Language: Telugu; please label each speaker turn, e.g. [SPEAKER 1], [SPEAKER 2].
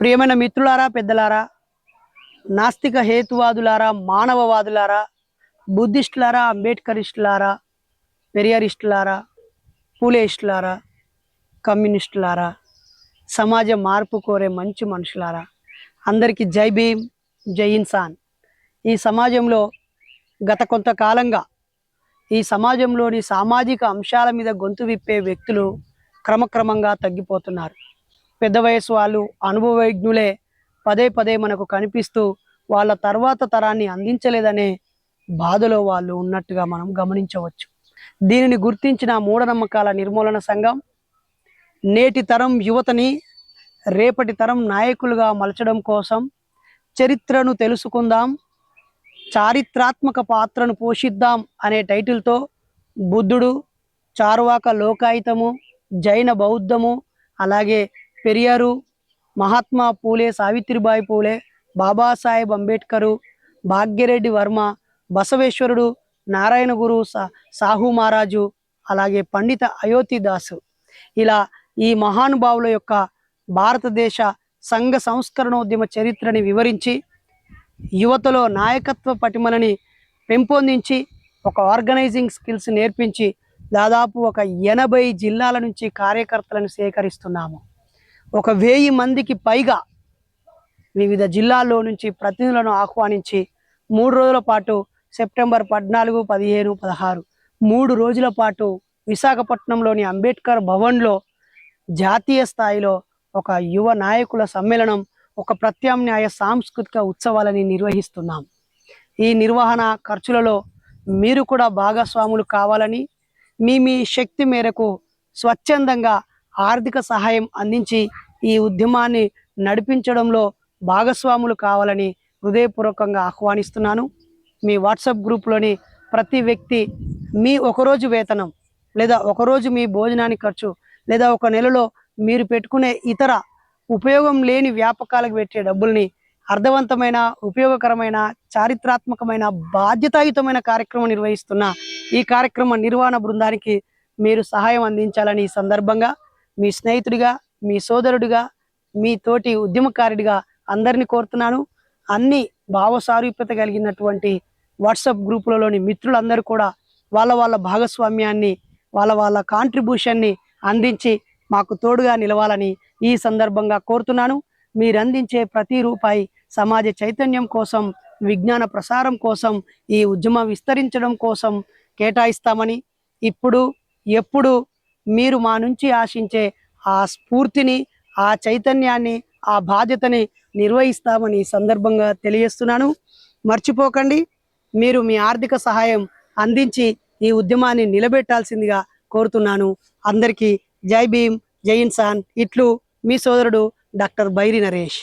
[SPEAKER 1] ప్రియమైన మిత్రులారా పెద్దలారా నాస్తిక హేతువాదులారా మానవవాదులారా బుద్ధిస్టులారా అంబేద్కరిస్టులారా పెరియారిస్టులారా పూలేస్టులారా కమ్యూనిస్టులారా సమాజ మార్పు కోరే మంచి మనుషులారా అందరికీ జై భీమ్ జై ఇన్సాన్. ఈ సమాజంలో గత కొంతకాలంగా ఈ సమాజంలోని సామాజిక అంశాల మీద గొంతు విప్పే వ్యక్తులు క్రమక్రమంగా తగ్గిపోతున్నారు. పెద్ద వయసు వాళ్ళు అనుభవజ్ఞులే పదే పదే మనకు కనిపిస్తూ వాళ్ళ తర్వాత తరాన్ని అందించలేదనే బాధలో వాళ్ళు ఉన్నట్టుగా మనం గమనించవచ్చు. దీనిని గుర్తించిన మూఢనమ్మకాల నిర్మూలన సంఘం నేటి తరం యువతని రేపటి తరం నాయకులుగా మలచడం కోసం చరిత్రను తెలుసుకుందాం చారిత్రాత్మక పాత్రను పోషిద్దాం అనే టైటిల్తో బుద్ధుడు చారువాక లోకాయుతము జైన బౌద్ధము అలాగే పెరియారు. మహాత్మా పూలే సావిత్రిబాయి పూలే బాబాసాహెబ్ అంబేద్కరు భాగ్యరెడ్డి వర్మ బసవేశ్వరుడు నారాయణ గురు సా సాహు మహారాజు అలాగే పండిత అయోతిదాసు ఇలా ఈ మహానుభావుల యొక్క భారతదేశ సంఘ సంస్కరణోద్యమ చరిత్రని వివరించి యువతలో నాయకత్వ పటిమలని పెంపొందించి ఒక ఆర్గనైజింగ్ స్కిల్స్ నేర్పించి దాదాపు ఒక ఎనభై జిల్లాల నుంచి కార్యకర్తలను సేకరిస్తున్నాము. ఒక వెయ్యి మందికి పైగా వివిధ జిల్లాల్లో నుంచి ప్రతినిధులను ఆహ్వానించి మూడు రోజుల పాటు సెప్టెంబర్ పద్నాలుగు పదిహేను పదహారు మూడు రోజుల పాటు విశాఖపట్నంలోని అంబేద్కర్ భవన్లో జాతీయ స్థాయిలో ఒక యువ నాయకుల సమ్మేళనం ఒక ప్రత్యామ్నాయ సాంస్కృతిక ఉత్సవాలని నిర్వహిస్తున్నాం. ఈ నిర్వహణ ఖర్చులలో మీరు కూడా భాగస్వాములు కావాలని మీ మీ శక్తి మేరకు స్వచ్ఛందంగా ఆర్థిక సహాయం అందించి ఈ ఉద్యమాన్ని నడిపించడంలో భాగస్వాములు కావాలని హృదయపూర్వకంగా ఆహ్వానిస్తున్నాను. మీ వాట్సాప్ గ్రూప్లోని ప్రతి వ్యక్తి మీ ఒకరోజు వేతనం లేదా ఒకరోజు మీ భోజనానికి ఖర్చు లేదా ఒక నెలలో మీరు పెట్టుకునే ఇతర ఉపయోగం లేని వ్యాపకాలకు పెట్టే డబ్బుల్ని అర్థవంతమైన ఉపయోగకరమైన చారిత్రాత్మకమైన బాధ్యతాయుతమైన కార్యక్రమం నిర్వహిస్తున్న ఈ కార్యక్రమ నిర్వహణ బృందానికి మీరు సహాయం అందించాలని ఈ సందర్భంగా మీ స్నేహితుడిగా మీ సోదరుడిగా మీ తోటి ఉద్యమకారుడిగా అందరిని కోరుతున్నాను. అన్ని భావసారూప్యత కలిగినటువంటి వాట్సాప్ గ్రూపులలోని మిత్రులందరూ కూడా వాళ్ళ వాళ్ళ భాగస్వామ్యాన్ని వాళ్ళ వాళ్ళ కాంట్రిబ్యూషన్ని అందించి మాకు తోడుగా నిలవాలని ఈ సందర్భంగా కోరుతున్నాను. మీరు అందించే ప్రతి రూపాయి సమాజ చైతన్యం కోసం విజ్ఞాన ప్రసారం కోసం ఈ ఉద్యమం విస్తరించడం కోసం కేటాయిస్తామని ఇప్పుడు ఎప్పుడు మీరు మా నుంచి ఆశించే ఆ స్ఫూర్తిని ఆ చైతన్యాన్ని ఆ బాధ్యతని నిర్వహిస్తామని సందర్భంగా తెలియజేస్తున్నాను. మర్చిపోకండి మీరు మీ ఆర్థిక సహాయం అందించి ఈ ఉద్యమాన్ని నిలబెట్టాల్సిందిగా కోరుతున్నాను. అందరికీ జై భీమ్ జై ఇన్సాన్. ఇట్లు మీ సోదరుడు డాక్టర్ బైరి నరేష్.